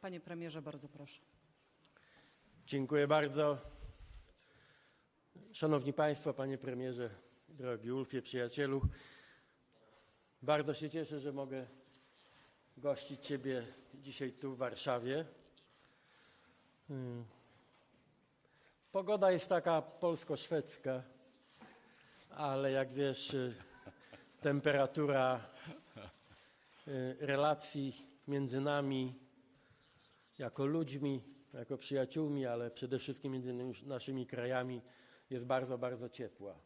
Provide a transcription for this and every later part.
Panie premierze, bardzo proszę. Dziękuję bardzo. Szanowni Państwo, Panie Premierze, drogi Ulfie, przyjacielu. Bardzo się cieszę, że mogę gościć Ciebie dzisiaj tu w Warszawie. Mm. Pogoda jest taka polsko-szwedzka, ale jak wiesz, temperatura y, relacji między nami jako ludźmi, jako przyjaciółmi, ale przede wszystkim między nas- naszymi krajami jest bardzo, bardzo ciepła.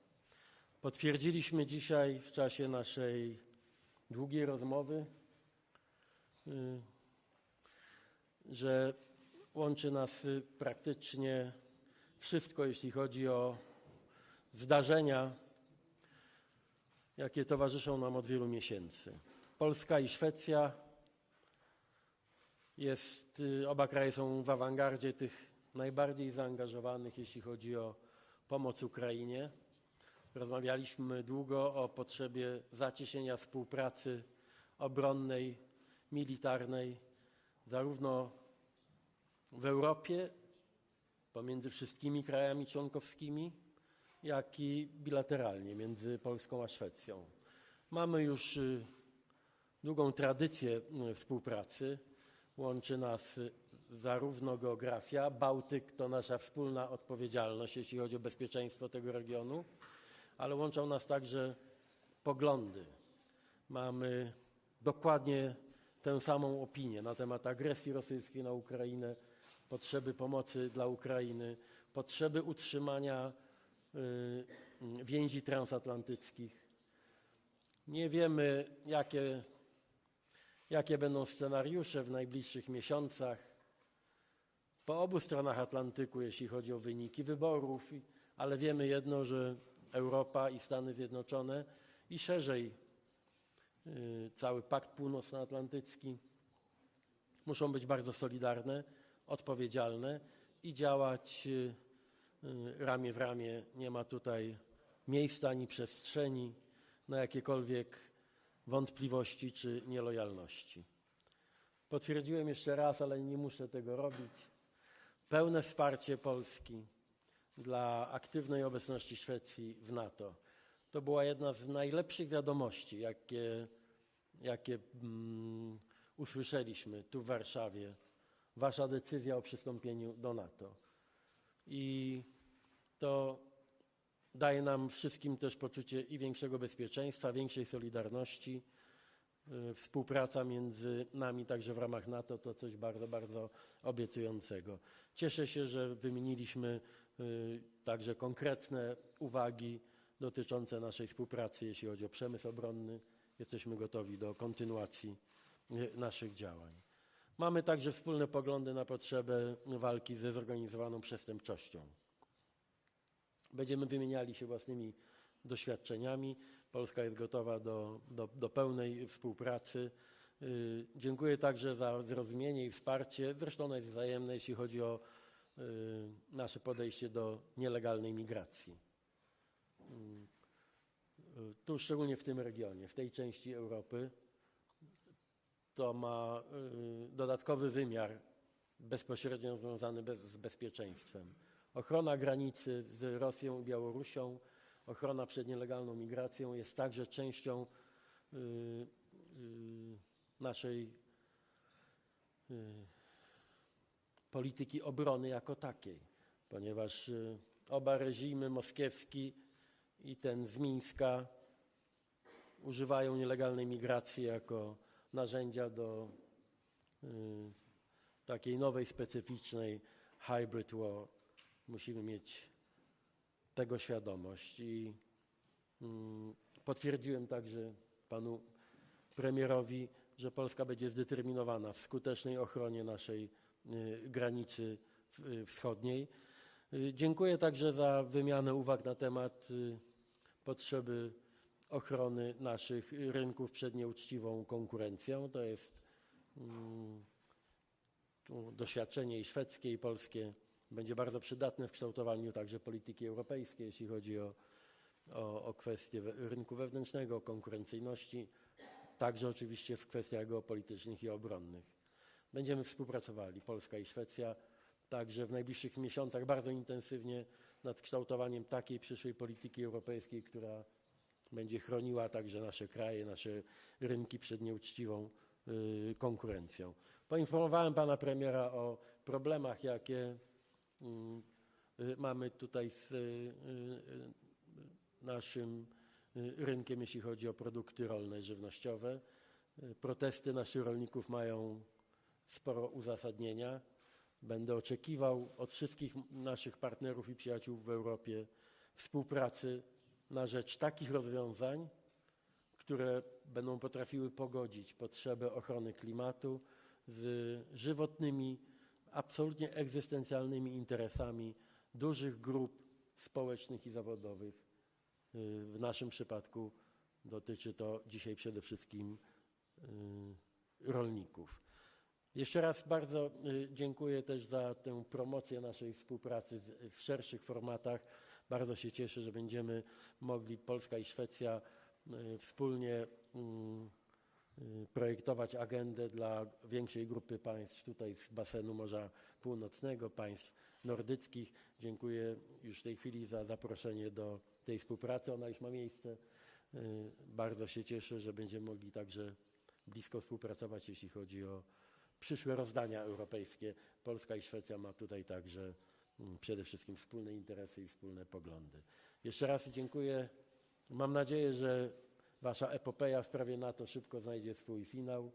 Potwierdziliśmy dzisiaj w czasie naszej długiej rozmowy, y, że łączy nas y, praktycznie wszystko, jeśli chodzi o zdarzenia, jakie towarzyszą nam od wielu miesięcy. Polska i Szwecja jest, y, oba kraje są w awangardzie tych najbardziej zaangażowanych, jeśli chodzi o pomoc Ukrainie. Rozmawialiśmy długo o potrzebie zacieśnienia współpracy obronnej, militarnej, zarówno w Europie, pomiędzy wszystkimi krajami członkowskimi, jak i bilateralnie między Polską a Szwecją. Mamy już y, długą tradycję y, współpracy. Łączy nas zarówno geografia, Bałtyk to nasza wspólna odpowiedzialność, jeśli chodzi o bezpieczeństwo tego regionu, ale łączą nas także poglądy. Mamy dokładnie tę samą opinię na temat agresji rosyjskiej na Ukrainę, potrzeby pomocy dla Ukrainy, potrzeby utrzymania y, więzi transatlantyckich. Nie wiemy, jakie jakie będą scenariusze w najbliższych miesiącach po obu stronach Atlantyku, jeśli chodzi o wyniki wyborów, ale wiemy jedno, że Europa i Stany Zjednoczone i szerzej y, cały Pakt Północnoatlantycki muszą być bardzo solidarne, odpowiedzialne i działać y, y, ramię w ramię. Nie ma tutaj miejsca ani przestrzeni na jakiekolwiek wątpliwości czy nielojalności. Potwierdziłem jeszcze raz, ale nie muszę tego robić, pełne wsparcie Polski dla aktywnej obecności Szwecji w NATO. To była jedna z najlepszych wiadomości, jakie, jakie mm, usłyszeliśmy tu w Warszawie. Wasza decyzja o przystąpieniu do NATO. I to daje nam wszystkim też poczucie i większego bezpieczeństwa, większej solidarności. Y, Współpraca między nami także w ramach NATO to coś bardzo, bardzo obiecującego. Cieszę się, że wymieniliśmy y, także konkretne uwagi dotyczące naszej współpracy, jeśli chodzi o przemysł obronny. Jesteśmy gotowi do kontynuacji y, naszych działań. Mamy także wspólne poglądy na potrzebę walki ze zorganizowaną przestępczością. Będziemy wymieniali się własnymi doświadczeniami. Polska jest gotowa do, do, do pełnej współpracy. Y, Dziękuję także za zrozumienie i wsparcie. Zresztą ono jest wzajemne, jeśli chodzi o y, nasze podejście do nielegalnej migracji. Y, Tu szczególnie w tym regionie, w tej części Europy, to ma dodatkowy wymiar bezpośrednio związany bez, z bezpieczeństwem. Ochrona granicy z Rosją i Białorusią, ochrona przed nielegalną migracją jest także częścią y, y, naszej y, polityki obrony jako takiej, ponieważ oba reżimy, moskiewski i ten z Mińska, używają nielegalnej migracji jako narzędzia do takiej nowej, specyficznej hybrid war. Musimy mieć tego świadomość i mm, potwierdziłem także panu premierowi, że Polska będzie zdeterminowana w skutecznej ochronie naszej y, granicy y, wschodniej. Y, Dziękuję także za wymianę uwag na temat potrzeby ochrony naszych rynków przed nieuczciwą konkurencją. To jest mm, doświadczenie i szwedzkie, i polskie będzie bardzo przydatne w kształtowaniu także polityki europejskiej, jeśli chodzi o, o, o kwestie we- rynku wewnętrznego, konkurencyjności, także oczywiście w kwestiach geopolitycznych i obronnych. będziemy współpracowali, Polska i Szwecja, także w najbliższych miesiącach bardzo intensywnie nad kształtowaniem takiej przyszłej polityki europejskiej, która będzie chroniła także nasze kraje, nasze rynki przed nieuczciwą y, konkurencją. Poinformowałem pana premiera o problemach, jakie mamy tutaj z y, y, naszym y, rynkiem, jeśli chodzi o produkty rolne, żywnościowe. Y, Protesty naszych rolników mają sporo uzasadnienia. Będę oczekiwał od wszystkich naszych partnerów i przyjaciół w Europie współpracy na rzecz takich rozwiązań, które będą potrafiły pogodzić potrzebę ochrony klimatu z żywotnymi, absolutnie egzystencjalnymi interesami dużych grup społecznych i zawodowych. Y, W naszym przypadku dotyczy to dzisiaj przede wszystkim y, rolników. Jeszcze raz bardzo y, dziękuję też za tę promocję naszej współpracy w, szerszych formatach. Bardzo się cieszę, że będziemy mogli Polska i Szwecja wspólnie mm, projektować agendę dla większej grupy państw tutaj z basenu Morza Północnego, państw nordyckich. Dziękuję już w tej chwili za zaproszenie do tej współpracy. Ona już ma miejsce. Y, Bardzo się cieszę, że będziemy mogli także blisko współpracować, jeśli chodzi o przyszłe rozdania europejskie. Polska i Szwecja ma tutaj także mm, przede wszystkim wspólne interesy i wspólne poglądy. Jeszcze raz dziękuję. Mam nadzieję, że Wasza epopeja w sprawie NATO szybko znajdzie swój finał.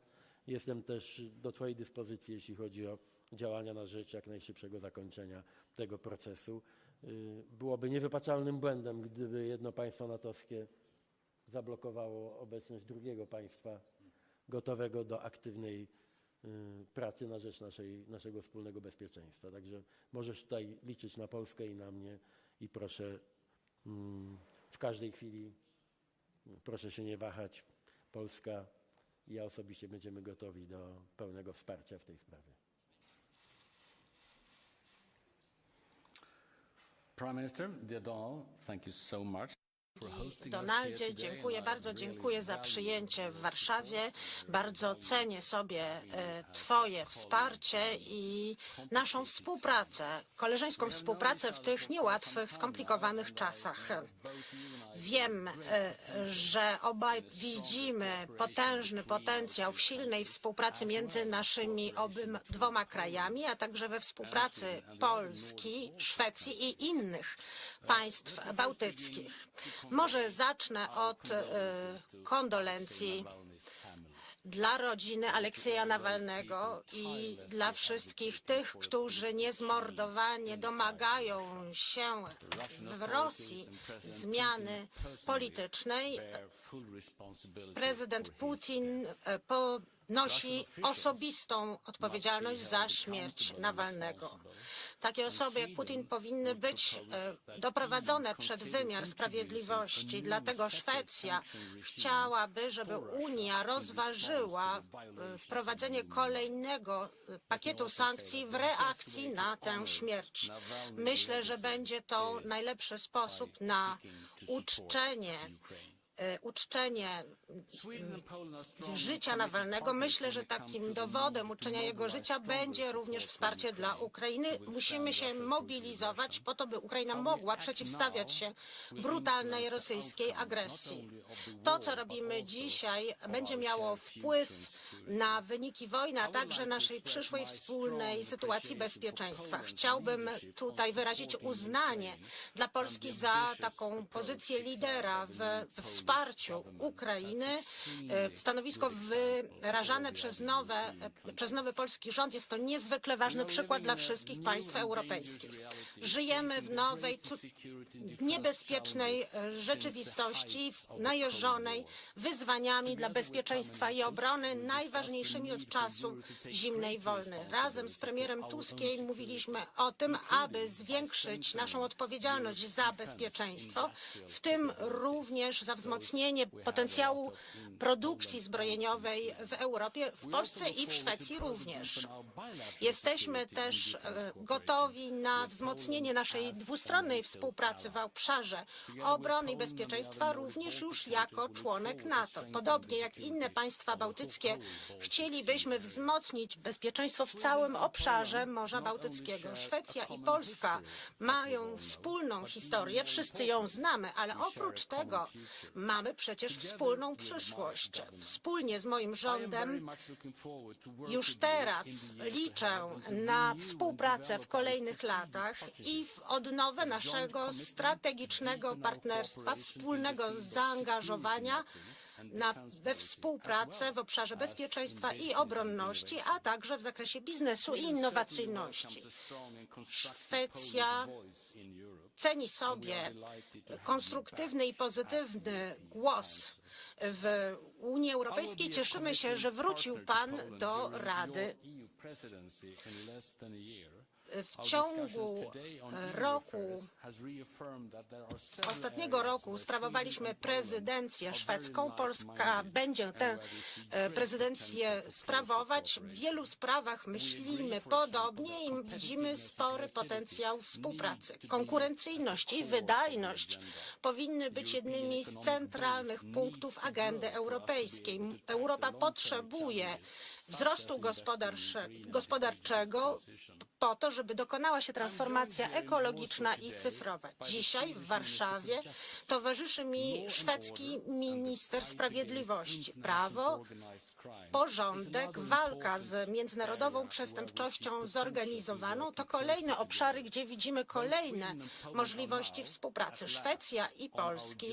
Jestem też do Twojej dyspozycji, jeśli chodzi o działania na rzecz jak najszybszego zakończenia tego procesu. Y, Byłoby niewybaczalnym błędem, gdyby jedno państwo natowskie zablokowało obecność drugiego państwa gotowego do aktywnej y, pracy na rzecz naszej, naszego wspólnego bezpieczeństwa. Także możesz tutaj liczyć na Polskę i na mnie i proszę mm, w każdej chwili, proszę się nie wahać. Polska i ja osobiście będziemy gotowi do pełnego wsparcia w tej sprawie. Prime Minister, Donald, thank you so much Donaldzie, dziękuję bardzo, dziękuję za przyjęcie w Warszawie. Bardzo cenię sobie e, Twoje wsparcie i naszą współpracę, koleżeńską współpracę w tych niełatwych, skomplikowanych czasach. Wiem, e, że obaj widzimy potężny potencjał w silnej współpracy między naszymi obym dwoma krajami, a także we współpracy Polski, Szwecji i innych państw bałtyckich. Może zacznę od e, kondolencji dla rodziny Aleksieja Nawalnego i dla wszystkich tych, którzy niezmordowanie domagają się w Rosji zmiany politycznej. Prezydent Putin e, ponosi osobistą odpowiedzialność za śmierć Nawalnego. Takie osoby jak Putin powinny być e, doprowadzone przed wymiar sprawiedliwości. Dlatego Szwecja chciałaby, żeby Unia rozważyła e, wprowadzenie kolejnego e, pakietu sankcji w reakcji na tę śmierć. Myślę, że będzie to najlepszy sposób na uczczenie uczczenie Poland are strong życia Nawalnego. Myślę, że takim dowodem uczenia jego życia będzie również wsparcie dla Ukrainy. Musimy się mobilizować po to, by Ukraina mogła przeciwstawiać się brutalnej rosyjskiej agresji. To, co robimy dzisiaj, będzie miało wpływ na wyniki wojny, a także naszej przyszłej wspólnej sytuacji bezpieczeństwa. Chciałbym tutaj wyrazić uznanie dla Polski za taką pozycję lidera w, w wsparciu Ukrainy. E, Stanowisko wyrażane przez, nowe, przez nowy polski rząd jest to niezwykle ważny przykład dla wszystkich państw europejskich. Żyjemy w nowej, niebezpiecznej e, rzeczywistości, najeżonej wyzwaniami dla bezpieczeństwa i obrony, najważniejszymi od czasu zimnej wojny. Razem z premierem Tuskiem mówiliśmy o tym, aby zwiększyć naszą odpowiedzialność za bezpieczeństwo, w tym również za wzmocnienie wzmocnienie potencjału produkcji zbrojeniowej w Europie, w Polsce i w Szwecji również. Jesteśmy też e, gotowi na wzmocnienie naszej dwustronnej współpracy w obszarze obrony i bezpieczeństwa, również już jako członek NATO. Podobnie jak inne państwa bałtyckie, chcielibyśmy wzmocnić bezpieczeństwo w całym obszarze Morza Bałtyckiego. Szwecja i Polska mają wspólną historię, wszyscy ją znamy, ale oprócz tego mamy przecież wspólną przyszłość. Wspólnie z moim rządem już teraz liczę na współpracę w kolejnych latach i w odnowę naszego strategicznego partnerstwa, wspólnego zaangażowania na, we współpracę w obszarze bezpieczeństwa i obronności, a także w zakresie biznesu i innowacyjności. Szwecja ceni sobie konstruktywny i pozytywny głos w Unii Europejskiej. Cieszymy się, że wrócił Pan do Rady. W ciągu roku, ostatniego roku sprawowaliśmy prezydencję szwedzką. Polska będzie tę e, prezydencję sprawować. W wielu sprawach myślimy podobnie i widzimy spory potencjał współpracy. Konkurencyjność i wydajność powinny być jednymi z centralnych punktów agendy europejskiej. Europa potrzebuje wzrostu gospodarcze- gospodarczego po to, żeby dokonała się transformacja ekologiczna i cyfrowa. Dzisiaj w Warszawie towarzyszy mi szwedzki minister sprawiedliwości. Prawo, porządek, walka z międzynarodową przestępczością zorganizowaną to kolejne obszary, gdzie widzimy kolejne możliwości współpracy Szwecja i Polski.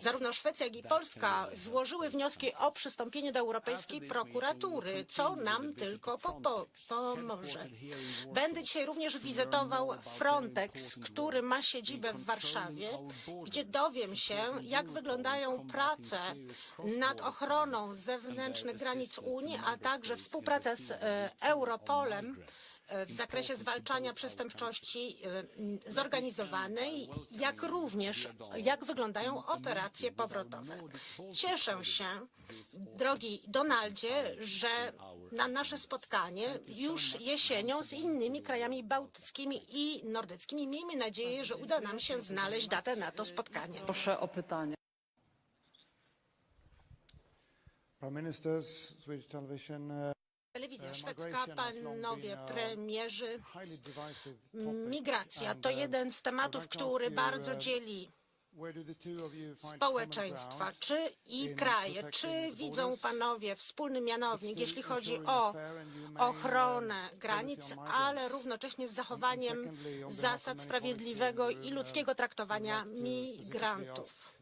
Zarówno Szwecja, jak i Polska złożyły wnioski o przystąpienie do Europejskiej Prokuratury, co nam tylko po, po, pomoże. Będę dzisiaj również wizytował Frontex, który ma siedzibę w Warszawie, gdzie dowiem się, jak wyglądają prace nad ochroną zewnętrznych granic Unii, a także współpraca z e, Europolem w zakresie zwalczania przestępczości e, zorganizowanej, jak również jak wyglądają operacje powrotowe. Cieszę się, drogi Donaldzie, że na nasze spotkanie już jesienią z innymi krajami bałtyckimi i nordyckimi. Miejmy nadzieję, że uda nam się znaleźć datę na to spotkanie. Proszę o pytanie. Prime Ministers, Swedish television, uh, Telewizja E, szwedzka, panowie premierzy. topic. Migracja to uh, jeden z tematów, który you, bardzo dzieli społeczeństwa, czy i kraje, czy widzą panowie wspólny mianownik, jeśli chodzi o ochronę granic, ale równocześnie z zachowaniem zasad sprawiedliwego i ludzkiego traktowania migrantów.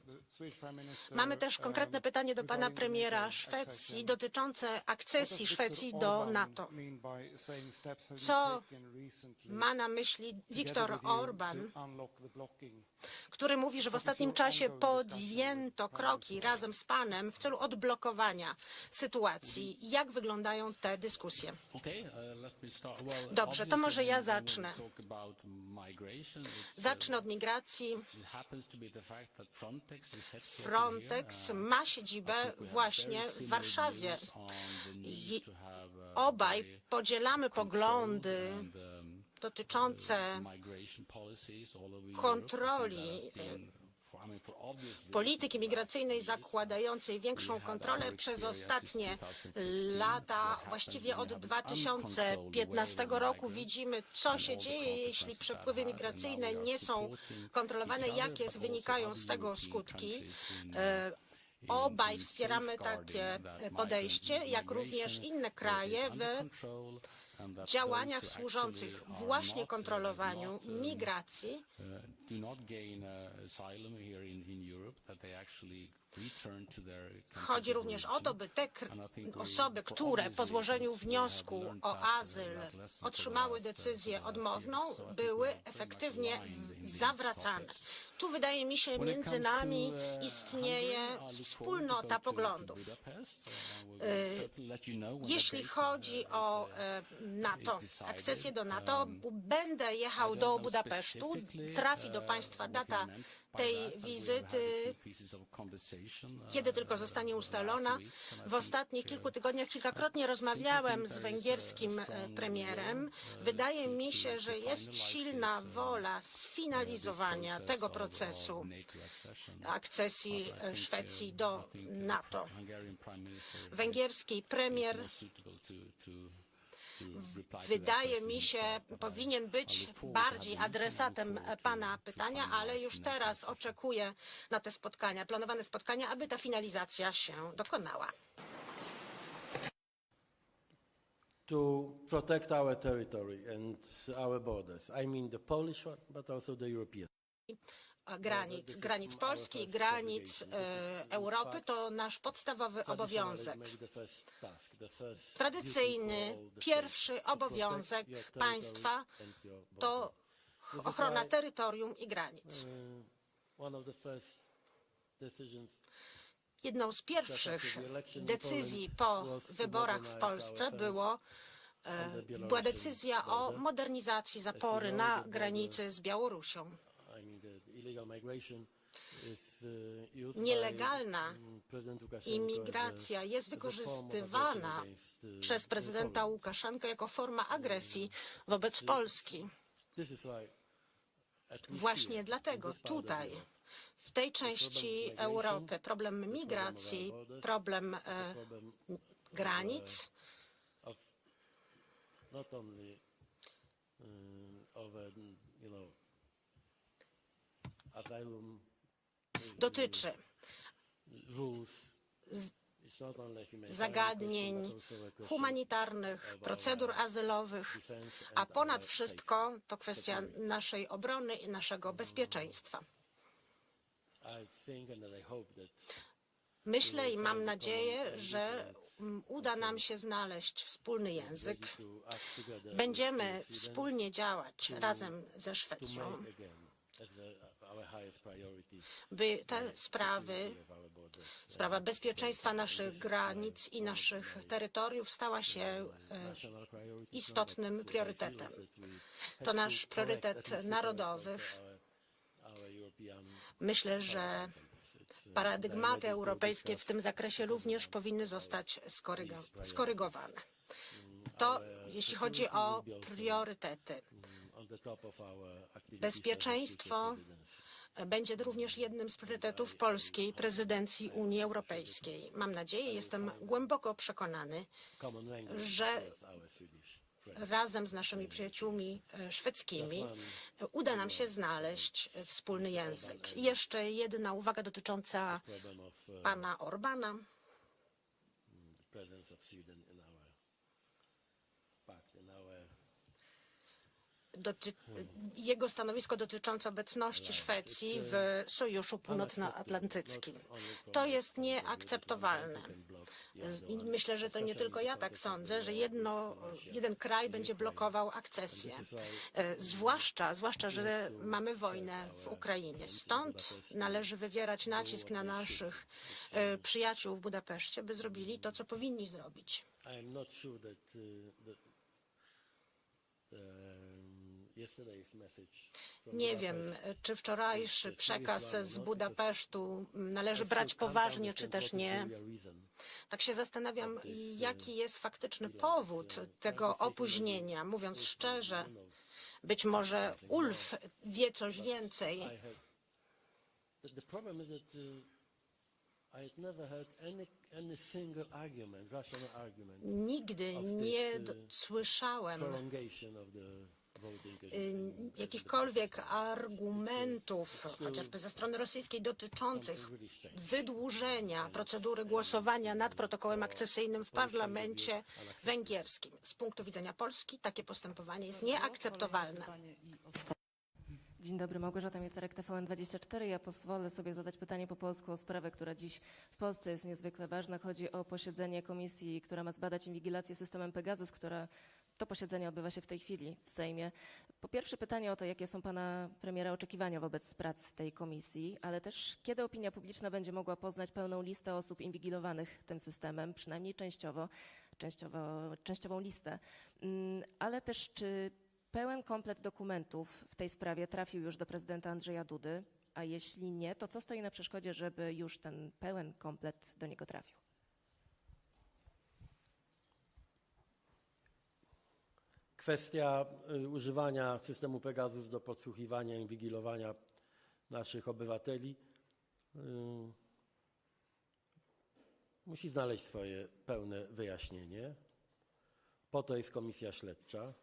Mamy też konkretne pytanie do pana premiera Szwecji dotyczące akcesji Szwecji do NATO. Co Ma na myśli Viktor Orban, który mówi, że w ostatnim czasie podjęto kroki razem z panem w celu odblokowania sytuacji. Jak wyglądają te dyskusje? Dobrze, to może ja zacznę. Zacznę od migracji. Frontex ma siedzibę właśnie w Warszawie. I obaj podzielamy poglądy dotyczące kontroli polityki migracyjnej zakładającej większą kontrolę przez ostatnie lata, właściwie od 2015 roku widzimy, co się dzieje, jeśli przepływy migracyjne nie są kontrolowane, jakie wynikają z tego skutki. E, Obaj wspieramy takie podejście, jak również inne kraje w działaniach służących właśnie kontrolowaniu migracji. Chodzi również o to, by te osoby, które po złożeniu wniosku o azyl otrzymały decyzję odmowną, były efektywnie zawracane. Tu wydaje mi się, między nami istnieje wspólnota poglądów. Jeśli chodzi o NATO, NATO, akcesję do NATO. Będę jechał do Budapesztu. Trafi do Państwa data tej wizyty, kiedy tylko zostanie ustalona. W ostatnich kilku tygodniach kilkakrotnie rozmawiałem z węgierskim e, premierem. Wydaje mi się, że jest silna wola sfinalizowania tego procesu akcesji e, Szwecji do NATO. Węgierski premier wydaje mi się, powinien być bardziej adresatem Pana pytania, ale już teraz oczekuję na te spotkania, planowane spotkania, aby ta finalizacja się dokonała. To protect our territory and our borders. I mean the Polish one, but also the European. Granic, granic Polski, granic e, Europy to nasz podstawowy obowiązek. Tradycyjny, pierwszy obowiązek państwa to ochrona terytorium i granic. Decisions Jedną z pierwszych decyzji po wyborach w Polsce było, e, była decyzja o modernizacji zapory na granicy z Białorusią. I mean, the illegal migration is uh, used Nielegalna by um, Imigracja jest wykorzystywana uh, przez prezydenta. Łukaszenkę jako forma agresji wobec Polski. Właśnie dlatego tutaj, w tej części Europy, problem migracji, problem e, problem granic of not only um, of um, you know asylum dotyczy zagadnień humanitarnych, procedur azylowych, a ponad wszystko to kwestia naszej obrony i naszego bezpieczeństwa. Hope that Myślę i mam nadzieję, że uda nam się znaleźć wspólny język. Będziemy wspólnie działać razem ze Szwecją, by te sprawy, borders. sprawa bezpieczeństwa naszych granic i naszych terytoriów stała się e, istotnym priorytetem. To nasz priorytet narodowy. Our European Myślę, że paradygmaty europejskie w tym zakresie również powinny zostać skorygo- skorygowane. To jeśli chodzi o priorytety. Bezpieczeństwo będzie również jednym z priorytetów polskiej prezydencji Unii Europejskiej. Mam nadzieję, jestem głęboko przekonany, że razem z naszymi przyjaciółmi e, szwedzkimi uda nam się znaleźć wspólny język. I jeszcze jedna uwaga dotycząca pana Orbana. Doty jego stanowisko dotyczące obecności Szwecji w Sojuszu Północnoatlantyckim. To jest nieakceptowalne. I myślę, że to nie tylko ja tak sądzę, że jedno, jeden kraj będzie blokował akcesję. E, Zwłaszcza, zwłaszcza, że mamy wojnę w Ukrainie. Stąd należy wywierać nacisk na naszych e, przyjaciół w Budapeszcie, by zrobili to, co powinni zrobić. I am not sure that, uh, from Nie wiem, czy wczorajszy przekaz z Budapesztu należy brać poważnie, czy też nie. Tak się zastanawiam, jaki jest faktyczny powód tego opóźnienia. Mówiąc szczerze, być może Ulf wie coś więcej. Uh, Nigdy nie słyszałem y, jakichkolwiek argumentów, chociażby ze strony rosyjskiej, dotyczących wydłużenia procedury głosowania nad protokołem akcesyjnym w parlamencie węgierskim. Z punktu widzenia Polski takie postępowanie jest nieakceptowalne. Dzień dobry, Małgorzata Miecarek, TVN24. Ja pozwolę sobie zadać pytanie po polsku o sprawę, która dziś w Polsce jest niezwykle ważna. Chodzi o posiedzenie komisji, która ma zbadać inwigilację systemem Pegasus, która to posiedzenie odbywa się w tej chwili w Sejmie. Po pierwsze pytanie o to, jakie są pana premiera oczekiwania wobec prac tej komisji, ale też kiedy opinia publiczna będzie mogła poznać pełną listę osób inwigilowanych tym systemem, przynajmniej częściowo. częściowo, częściową listę, Mm, ale też czy pełen komplet dokumentów w tej sprawie trafił już do prezydenta Andrzeja Dudy, a jeśli nie, to co stoi na przeszkodzie, żeby już ten pełen komplet do niego trafił? Kwestia y, używania systemu Pegasus do podsłuchiwania inwigilowania naszych obywateli y, musi znaleźć swoje pełne wyjaśnienie. Po to jest komisja śledcza.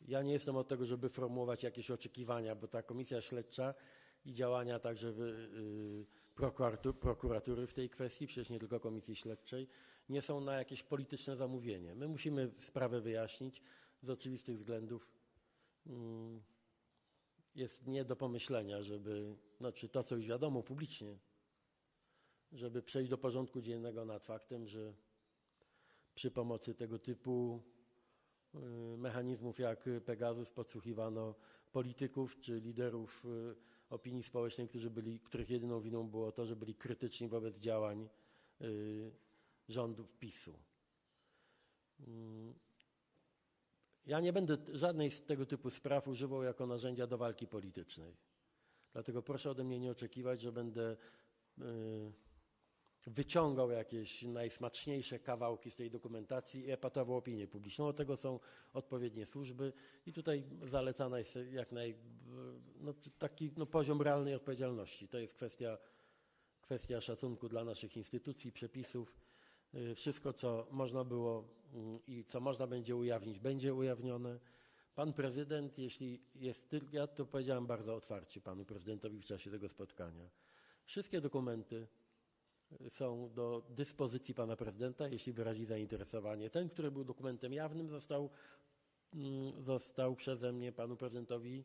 Ja nie jestem od tego, żeby formułować jakieś oczekiwania, bo ta komisja śledcza i działania także y, prokuratu- prokuratury w tej kwestii, przecież nie tylko komisji śledczej, nie są na jakieś polityczne zamówienie. My musimy sprawę wyjaśnić z oczywistych względów. mm, Jest nie do pomyślenia, żeby, znaczy to, co już wiadomo publicznie, żeby przejść do porządku dziennego nad faktem, że przy pomocy tego typu y, mechanizmów jak Pegasus podsłuchiwano polityków czy liderów y, opinii społecznej, którzy byli, których jedyną winą było to, że byli krytyczni wobec działań y, rządów PiSu. Ja nie będę żadnej z tego typu spraw używał jako narzędzia do walki politycznej. Dlatego proszę ode mnie nie oczekiwać, że będę y, wyciągał jakieś najsmaczniejsze kawałki z tej dokumentacji i epatował opinię publiczną. Od tego są odpowiednie służby i tutaj zalecana jest jak naj, no, taki no, poziom realnej odpowiedzialności. To jest kwestia, kwestia szacunku dla naszych instytucji, przepisów. Y, Wszystko, co można było i co można będzie ujawnić, będzie ujawnione. Pan prezydent, jeśli jest tylko, ja to powiedziałem bardzo otwarcie panu prezydentowi w czasie tego spotkania. Wszystkie dokumenty są do dyspozycji pana prezydenta, jeśli wyrazi zainteresowanie. Ten, który był dokumentem jawnym, został, mm, został przeze mnie panu prezydentowi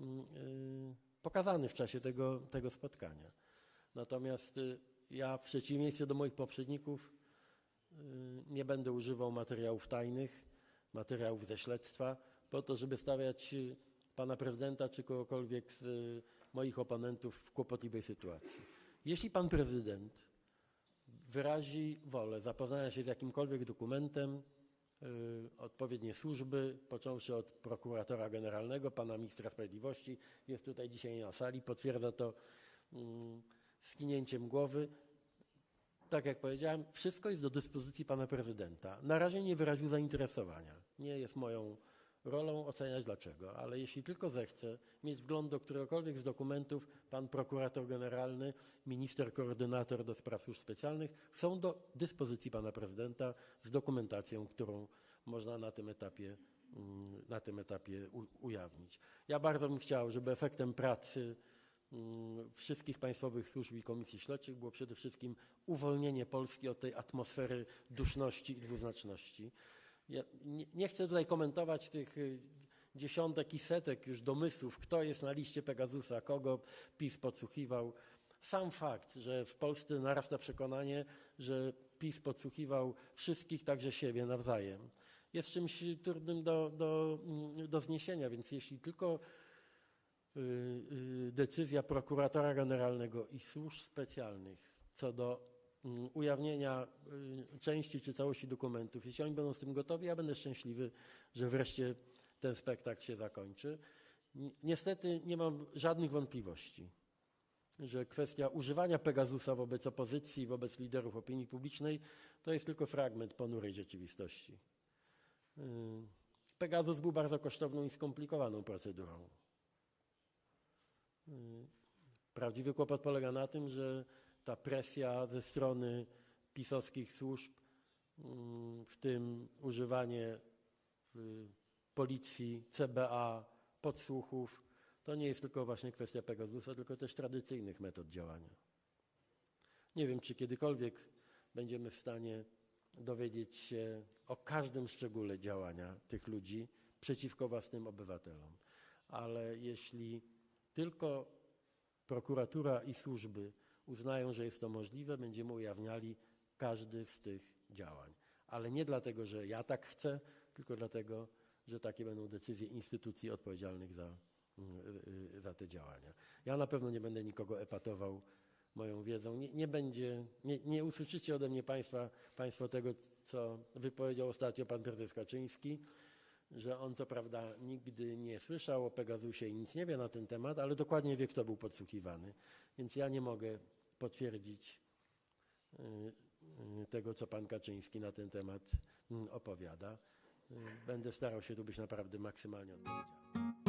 mm, y, pokazany w czasie tego, tego spotkania. Natomiast y, ja w przeciwieństwie do moich poprzedników y, nie będę używał materiałów tajnych, materiałów ze śledztwa, po to, żeby stawiać y, pana prezydenta czy kogokolwiek z y, moich oponentów w kłopotliwej sytuacji. Jeśli pan prezydent wyrazi wolę zapoznania się z jakimkolwiek dokumentem, y, odpowiednie służby, począwszy od prokuratora generalnego, pana ministra sprawiedliwości, jest tutaj dzisiaj na sali, potwierdza to mm, skinięciem głowy. Tak jak powiedziałem, wszystko jest do dyspozycji pana prezydenta. Na razie nie wyraził zainteresowania. Nie jest moją rolą oceniać dlaczego, ale jeśli tylko zechce mieć wgląd do któregokolwiek z dokumentów, pan prokurator generalny, minister koordynator do spraw służb specjalnych są do dyspozycji pana prezydenta z dokumentacją, którą można na tym etapie, mm, na tym etapie ujawnić. Ja bardzo bym chciał, żeby efektem pracy wszystkich państwowych służb i komisji śledczych było przede wszystkim uwolnienie Polski od tej atmosfery duszności i dwuznaczności. Ja nie, nie chcę tutaj komentować tych y, dziesiątek i setek już domysłów, kto jest na liście Pegasusa, kogo PiS podsłuchiwał. Sam fakt, że w Polsce narasta przekonanie, że PiS podsłuchiwał wszystkich, także siebie nawzajem, jest czymś trudnym do, do, mm, do zniesienia, więc jeśli tylko decyzja prokuratora generalnego i służb specjalnych co do mm, ujawnienia y, części czy całości dokumentów, jeśli oni będą z tym gotowi, ja będę szczęśliwy, że wreszcie ten spektakl się zakończy. Ni- Niestety nie mam żadnych wątpliwości, że kwestia używania Pegasusa wobec opozycji, wobec liderów opinii publicznej to jest tylko fragment ponurej rzeczywistości. Y, Pegasus był bardzo kosztowną i skomplikowaną procedurą. Y, Prawdziwy kłopot polega na tym, że ta presja ze strony pisowskich służb, mm, w tym używanie y, policji, CBA, podsłuchów, to nie jest tylko właśnie kwestia Pegasusa, tylko też tradycyjnych metod działania. Nie wiem, czy kiedykolwiek będziemy w stanie dowiedzieć się o każdym szczególe działania tych ludzi przeciwko własnym obywatelom. Ale jeśli tylko prokuratura i służby uznają, że jest to możliwe, będziemy ujawniali każdy z tych działań. Ale nie dlatego, że ja tak chcę, tylko dlatego, że takie będą decyzje instytucji odpowiedzialnych za, y, y, za te działania. Ja na pewno nie będę nikogo epatował moją wiedzą. Nie, nie będzie, nie, nie usłyszycie ode mnie państwa, państwo tego, co wypowiedział ostatnio pan prezes Kaczyński, że on co prawda nigdy nie słyszał o Pegasusie i nic nie wie na ten temat, ale dokładnie wie, kto był podsłuchiwany. Więc ja nie mogę potwierdzić y, y, tego, co pan Kaczyński na ten temat mm, opowiada. Y, Będę starał się tu być naprawdę maksymalnie odpowiedzialny.